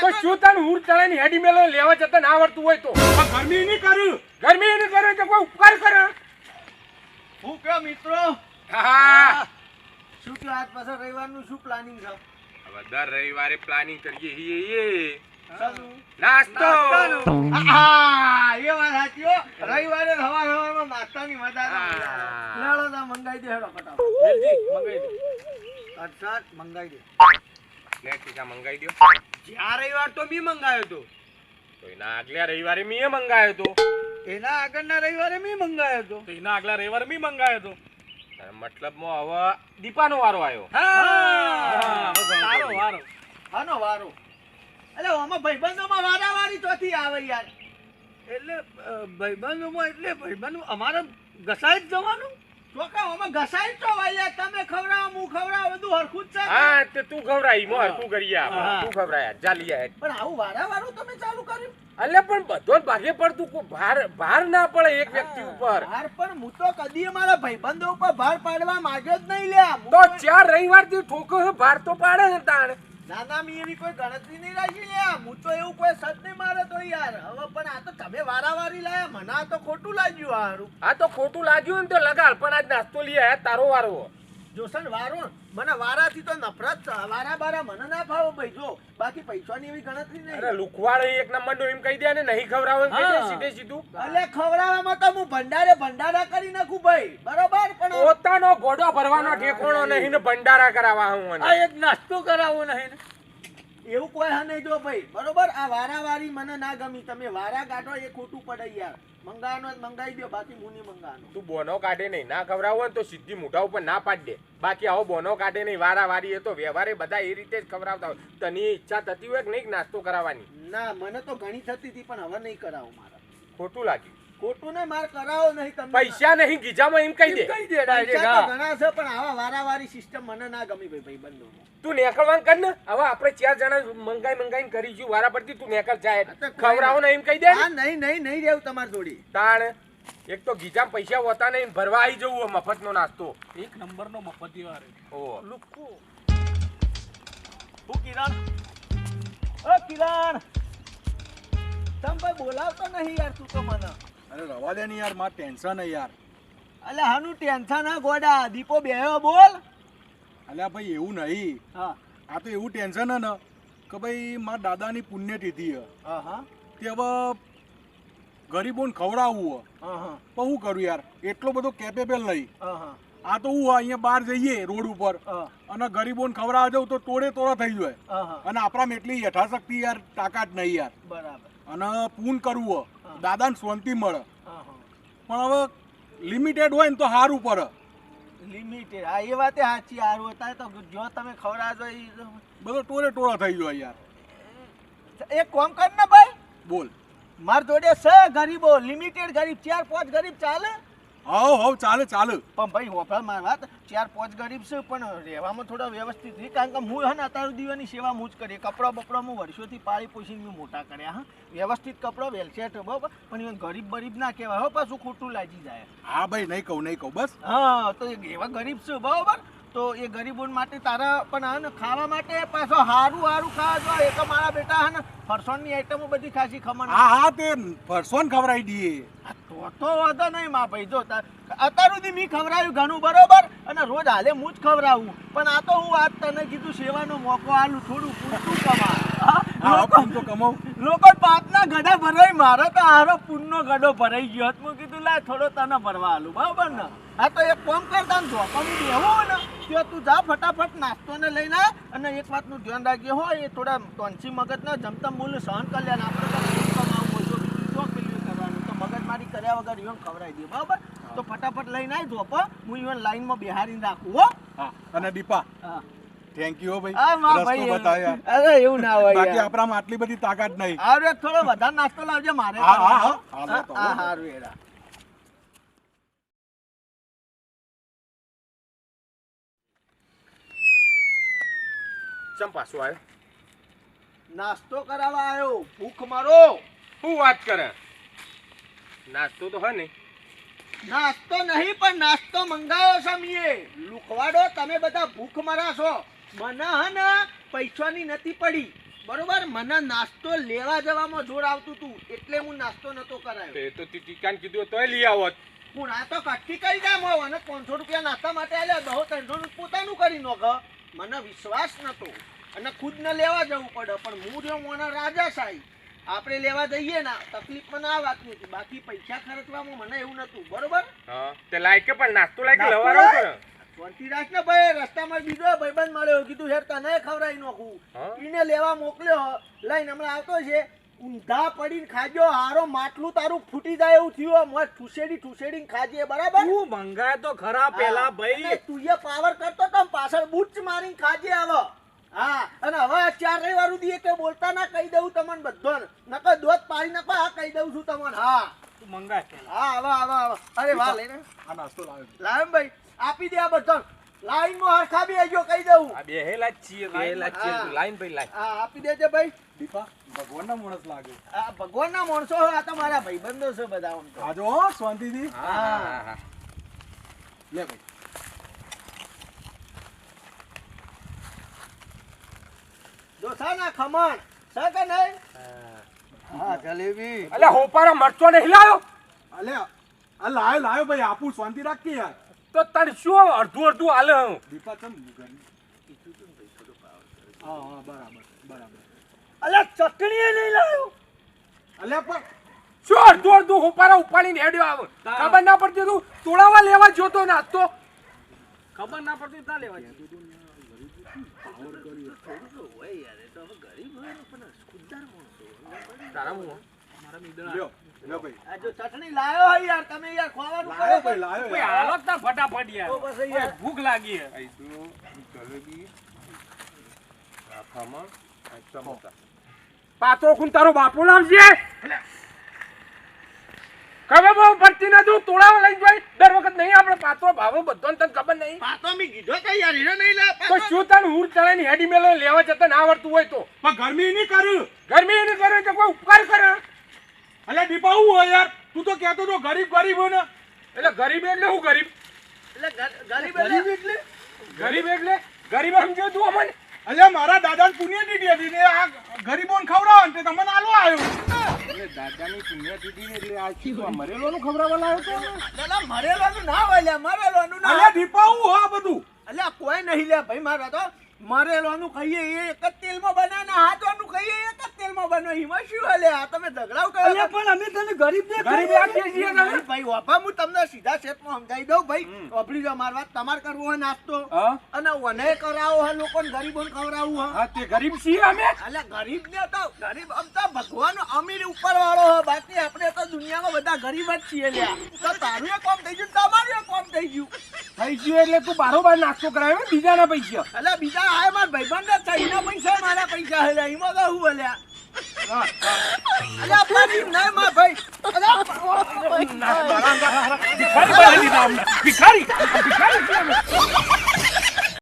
તો શું તને હું તને હેડી મેલો લેવા જતા ના આવડતું હોય તો? ગરમી નહીં કર્યું ગરમી એને કરે તો કોઈ ઉપકાર કરે? હું કે મિત્રો? હા. શું કયો આજ પાછા રવિવારનું શું પ્લાનિંગ છે? હવે દર રવિવારે પ્લાનિંગ કરીએ છીએ એ. નાસ્તો. હા, એ વાત સાચી હો. રવિવારે સવાર સવારમાં નાસ્તાની મજા ના આવે. હા. ના મંગાઈ દે હેડો ફટાફટ. મંગાઈ દે. ને ટીકા મંગાઈ દો જ્યાં રવિવાર તો બી મંગાવ્યો તો તો એના આગલા રવિવારે મેં મંગાવ્યો હતો. એના આગળના રવિવારે મી મંગાવ્યો તો તો એના આગલા રવિવારે મી મંગાવ્યો તો મતલબમાં હવે દીપાનો વારો આવ્યો. હા. વારો વારો. આનો વારો. એટલે આમાં ભાઈબંધોમાં વારાવારી ચોથી આવે યાર. એટલે ભાઈબંધોમાં એટલે ભાઈબંધો અમારે ઘસાઈ જ જવાનું. જા પણ આવું વારાવારું તમે ચાલુ કર્યું? અલ્યા પણ બધો ભાગે પડતું ભાર ભાર ના પડે એક વ્યક્તિ ઉપર. ભાર પણ હું તો કદી મારા ભાઈબંધો ઉપર ભાર પાડવા માંગ્યો જ નહીં લે તો ચાર રવિવારથી ઠોકો ભાર તો પાડે ને તાણ. નાના મી એવી કોઈ ગણતરી નહીં રાખી લ્યા હું તો એવું કોઈ સદ નહીં મારે તો યાર. હવે પણ આ તો તમે વારાવારી લાયા. મને આ તો ખોટું લાગ્યું આ આ તો ખોટું લાગ્યું ને તો લગાડ. આજ નાસ્તો લઈ આયા તારો વારો. જોસન વારો મને વારાથી તો નફરત વારા બારા મને ના ફાવો ભાઈ જો બાકી પૈસાની એવી ગણતરી અરે નહીં લુખવાડ એક નંબર નો એમ કહી દે ને નહીં ખવરાવો એમ કહી દે સીધે સીધું. એટલે ખવરાવામાં તો હું ભંડારે ભંડારા કરી નાખું ભાઈ. બરોબર? પણ પોતાનો ગોડો ભરવાનો ઠેકોણો નહીં ને ભંડારા કરાવવા હું મને. એક નાસ્તો કરાવો નહીં એવું કોઈ હા નહીં જો ભાઈ. બરોબર? આ વારાવારી મને ના ગમી. તમે વારા કાઢો એ ખોટું પડે યાર. મંગાવાનો મંગાઈ દો બાકી મુની મંગાવાનો તું બોનો કાઢે નહીં. ના ખવડાવો ને તો સીધી મોઢા ઉપર ના પાડ દે. બાકી આવો બોનો કાઢે નહીં. વારા વારી એ તો વ્યવહારે બધા એ રીતે જ ખવડાવતા હોય. તને ઈચ્છા થતી હોય કે નહીં નાસ્તો કરાવવાની? ના મને તો ઘણી થતી હતી પણ હવે નહીં કરાવો મારા. ખોટું લાગ્યું. ખોટું ને મારે કરાવો નહીં તમે પૈસા નહીં ગીજામાં એમ કહી દે. પૈસા તો ઘણા છે પણ આવા વારાવારી સિસ્ટમ મને ના ગમી ભાઈ ભાઈ બંધો તું નેકળવાનું કર ને. હવે આપણે ચાર જણા મંગાઈ મંગાઈને કરીશું વારા પરથી તું નેકળ જાય. ખવડાવો ને એમ કહી દે હા નહીં નહીં નહીં રહેવું તમારી જોડી. તાણ. એક તો ગીજામાં પૈસા હોતા નહીં ભરવા આવી જવું મફતનો નાસ્તો. એક નંબરનો મફતી મફત ઓ. લુક્કુ. તું કિરણ. ઓ કિરણ. તમ ભાઈ બોલાવતો નહીં યાર તું તો મને. અરે રવા દે ને યાર માર ટેન્શન હે યાર. અલે હાનું ટેન્શન હા ગોડા. દીપો બેહ્યો બોલ. અલ્યા ભાઈ એવું નહીં. હા. આ તો એવું ટેન્શન હે ને કે ભાઈ મારા દાદાની પુણ્યતિથિ હે. હા હા. તે હવે ગરીબોને ખવડાવવું હે. હા હા. કરું યાર? એટલો બધો કેપેબલ નહીં. હા હા. આ તો હું અહીંયા બહાર જઈએ રોડ ઉપર અને ગરીબોને ખવડાવવા જાઉં તો તોડે તોડા થઈ જાય. હા હા. અને આપણામાં એટલી યથાશક્તિ યાર તાકાત નહીં યાર. બરાબર. અને પૂન કરવું. દાદાને શાંતિ મળે. પણ હવે લિમિટેડ હોય ને તો સારું પડે. લિમિટેડ હા એ વાતે સાચી સારું હતા તો જો તમે ખવડાવજો એ બધો ટોળે ટોળો થઈ જાય યાર. એક કોમ કર ને ભાઈ. બોલ. માર જોડે છે ગરીબો. લિમિટેડ ગરીબ. ચાર પાંચ ગરીબ ચાલે. હવ હવ ચાલે ચાલે. પણ ભાઈ હોફળ માર વાત. ચાર પાંચ ગરીબ છે પણ રહેવામાં થોડા વ્યવસ્થિત રહી કારણ કે હું હે ને અત્યાર દીવાની સેવા હું જ કરી કપડાં બપડા હું વર્ષોથી પાળી પોષીને મેં મોટા કર્યા હા. વ્યવસ્થિત કપડો વેલસેટ બરાબર પણ એ ગરીબ બરીબ ના કહેવાય. હો પાછું ખોટું લાગી જાય. હા ભાઈ નહીં કહું નહીં કહું. બસ. હા તો એવા ગરીબ છે બરાબર. તો એ ગરીબો માટે તારા પણ હા ને ખાવા માટે પાછો હારું હારું ખાવા જો એ તો મારા બેટા હા ને ફરસાણની આઈટમો બધી ખાસી ખમણ. હા હા તે ફરસોન ખવડાવી દઈએ તો તો વાંધો નહીં મા ભાઈ જો અત્યાર સુધી મેં ખવડાવ્યું ઘણું બરોબર? અને રોજ હાલે હું જ ખવડાવું. પણ આ તો હું આજ તને કીધું સેવાનો મોકો આલું થોડું પૂરતું કમા લોકો- પાપના ગડા ભરાય મારો તો હારો પૂનનો ગડો ભરાઈ ગયો. હતો. લાય થોડો તને ભરવા આલું બરાબર ને? હા તો એક કોમ કરતા ને જોકમ દેવું ને તો તું જા ફટાફટ નાસ્તો ને લઈને અને એક વાતનું ધ્યાન રાખજે હો એ થોડા તોંચી મગજ ના જમતા મૂલ્ય સહન કરી લે આપણે મગજમારી કર્યા વગર ઈવન ખવડાવી દે બરાબર? તો ફટાફટ લઈને આય ધોપ હું ઈવન લાઈનમાં બેહારીને રાખું હો. હા અને દીપા થેન્ક યુ ભાઈ. ભાઈ અરે એવું ના હોય બાકી આપણામાં આટલી બધી તાકાત નહીં. થોડો વધારે નાસ્તો લાવજો મારે હા, હા, હા. હા. હા હાલો. હારું એરા ચમ પાછું આવ્યો? નાસ્તો કરાવવા આવ્યો. ભૂખ મારો. શું વાત કરે? નાસ્તો તો હોય નહીં નાસ્તો નહીં પણ નાસ્તો મંગાવ્યો છે મીએ લુખવાડો તમે બધા ભૂખ મરા છો. મને હે ને પૈસાની નથી પડી. બરોબર? મને નાસ્તો લેવા જવામાં જોર આવતું હતું એટલે હું નાસ્તો નતો કરાયો. તે તો ટીકાન કીધું તોય લઈ આવત હું આ તો કટકી કરી જાય મો અને પાંચસો રૂપિયા નાસ્તા માટે આલ્યા. દહો ત્રણસો નું પોતાનું કરી નોખ. મને વિશ્વાસ નતો. અને ખુદ ને લેવા જવું પડે પણ હું જો મોના રાજા સાહેબ. આપણે લેવા જઈએ ના તકલીફ મને આ વાતની હતી. બાકી પૈસા ખર્ચવામાં મને એવું નતું બરોબર? તે લાયકે પણ નાસ્તો લવારો લાય? કરો ને ભાઈ રસ્તામાં બીજો ભાઈબંધ મળ્યો. કીધું હેર તને ખવડાવી નાખું? એને લેવા મોકલ્યો. લઈને હમણાં આવતો છે. ઊંધા પડીને ખાજો હારો માટલું તારું ફૂટી જાય એવું થયું. મોય ઠુસેડી ઠુસેડી ખાજે બરાબર? તું મંગાય તો ખરા પેલા ભાઈ. તું એ પાવર કરતો તો પાછળ બૂટ મારીને ખાજે આવો. હા અને હવે ચાર રવિવાર સુધી કે બોલતા ના કહી દઉં તમને બધો નકર દોત પાડી નાખો આ કહી દઉં છું તમને. હા. તું મંગાય પેલા. હા આવો આવો આવો અરે વાહ લઈને. આ નાસ્તો લાવ્યો લાવ ભાઈ. આપી દે આ બધા નો હરખા બી આજો કહી દઉં. આ બે હેલા જ છીએ બેહેલા જ છીએ હા. લાઈન ભાઈ લાઈન. હા આપી દેજે ભાઈ. દીપા ભગવાનના માણસ લાગે. આ ભગવાનના માણસો આ તો મારા ભાઈબંધો છે બધા આમ તો. આજો હો શાંતિથી. લે ભાઈ. ડોસાના ખમણ છે કે નહીં? હા. જલેબી. અલ્યા હોપારો મરચો નહીં લાયો? અલે આ લાયો લાયો ભાઈ આપું શાંતિ રાખ કે યાર. તો તને શું અડધું અડધું હાલે હું. દીપા હા હા બરાબર બરાબર. અલે ચટણી નહીં લાવ્યો અલે પણ શું અડધું અડધું હોપારો ઉપાડીને હેડ્યો આવે. ખબર ના પડતી તું તોડાવા લેવા જોતો નાસ્તો ખબર ના પડતી ના લેવા જાય. તારા મું મારા નીંદણા. લ્યો લ્યો ભાઈ આ જો ચટણી લાવ્યો હોય યાર તમે યાર ખોવાનું લાયો ભાઈ લાયો કોઈ યાર. હાલો જ ના ફટાફટ યાર ભૂખ લાગી હે. પાત્રો ખૂન તારો બાપુ લાવજે. ખબર બહુ પડતી નથી તોડાવ લઈ જાય દર વખત નહીં આપણે પાતો ભાવો બધો તને ખબર નહીં. પાતો મી કીધો કે યાર હીરો નહીં લે તો શું તને હુરની હેડી મેલો લેવા જતા ના આવડતું હોય તો? પણ ગરમી નહીં કર્યું ગરમી એને કર્યું તો કોઈ ઉપકાર કરે? અલ્યા દીપા હું હોય યાર? તું તો કહેતો તો ગરીબ ગરીબ હોય ને. એટલે ગરીબ એટલે હું ગરીબ? એટલે ગરીબ એટલે? ગરીબ એટલે? ગરીબ સમજો તું અમને. અલ્યા મારા દાદા પુણ્ય દીધી હતી ને આ ગરીબોને ખવડાવો. તે તમને આલો આવ્યો એટલે દાદાની દીધી એટલે આ કીધું મરેલોનું ખવડાવવા લાવ્યો તો મરેલો નું ના હોય મરેલો નું. ના અલ્યા દીપા હું હો આ બધું? અલ્યા કોઈ નહીં લે ભાઈ મારા તો મરેલાનું ખાઈએ એ એક જ તેલમાં બને ને હાથવાનું ખાઈએ એ એક જ તેલમાં બને એમાં શું હલે? આ તમે ઝઘડાવ કરો અલ્યા પણ અમે તને ગરીબ ને ગરીબ આપીએ છીએ તમે. ભાઈ વાપા હું તમને સીધા શેઠમાં સમજાવી દઉં ભાઈ. વાપરી જાઓ મારી વાત તમારે કરવો હોય નાસ્તો. અને વને કરાવો હોય લોકોને ગરીબોને ખવડાવવું હોય હા તે ગરીબ છીએ અમે. અલ્યા ગરીબ ને તો ગરીબ આમ તો ભગવાન અમીર ઉપર વાળો બાકી આપણે તો દુનિયામાં બધા ગરીબ જ છીએ લ્યા તો તારું એ કોમ થઈ ગયું તમારું એ કોમ થઈ ગયું. થઈ ગયું એટલે તું બારોબાર નાસ્તો કરાવ્યો બીજાના પૈસા. અલ્યા બીજા આ મારા ભાઈબંધ જ છે એના પૈસા મારા પૈસા હે એમાં તો હું અલ્યા. ભિખારી ભિખારી